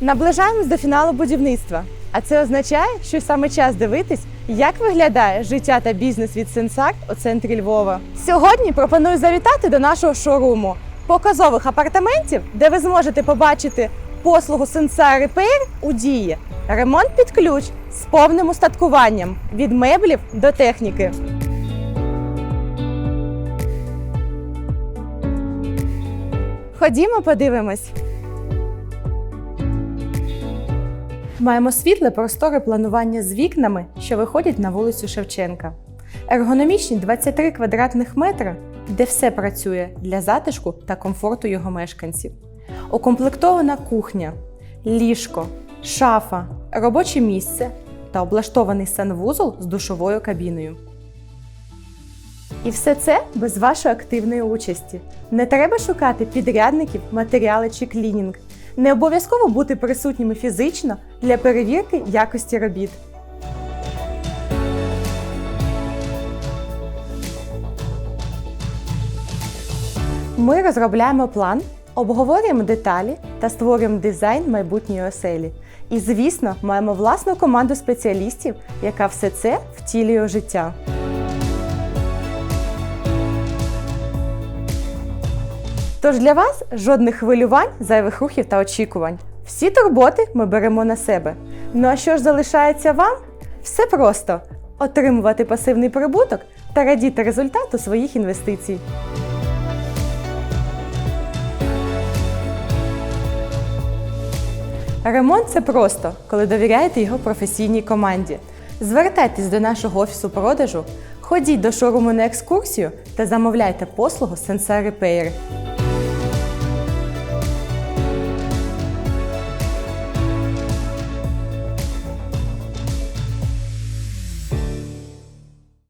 Наближаємось до фіналу будівництва. А це означає, що саме час дивитись, як виглядає життя та бізнес від Сенсар у центрі Львова. Сьогодні пропоную завітати до нашого шоуруму показових апартаментів, де ви зможете побачити послугу Сенсар Repair у дії. Ремонт під ключ з повним устаткуванням від меблів до техніки. Ходімо, подивимось. Маємо світле просторе планування з вікнами, що виходять на вулицю Шевченка. Ергономічні 23 квадратних метри, де все працює для затишку та комфорту його мешканців. Укомплектована кухня, ліжко, шафа, робоче місце та облаштований санвузол з душовою кабіною. І все це без вашої активної участі. Не треба шукати підрядників, матеріали чи клінінг. Не обов'язково бути присутніми фізично для перевірки якості робіт. Ми розробляємо план, обговорюємо деталі та створюємо дизайн майбутньої оселі. І, звісно, маємо власну команду спеціалістів, яка все це втілює у життя. Тож для вас жодних хвилювань, зайвих рухів та очікувань. Всі турботи ми беремо на себе. Ну а що ж залишається вам? Все просто отримувати пасивний прибуток та радіти результату своїх інвестицій. Ремонт це просто, коли довіряєте його професійній команді. Звертайтесь до нашого офісу продажу, ходіть до шоуруму на екскурсію та замовляйте послугу Sensei Repair.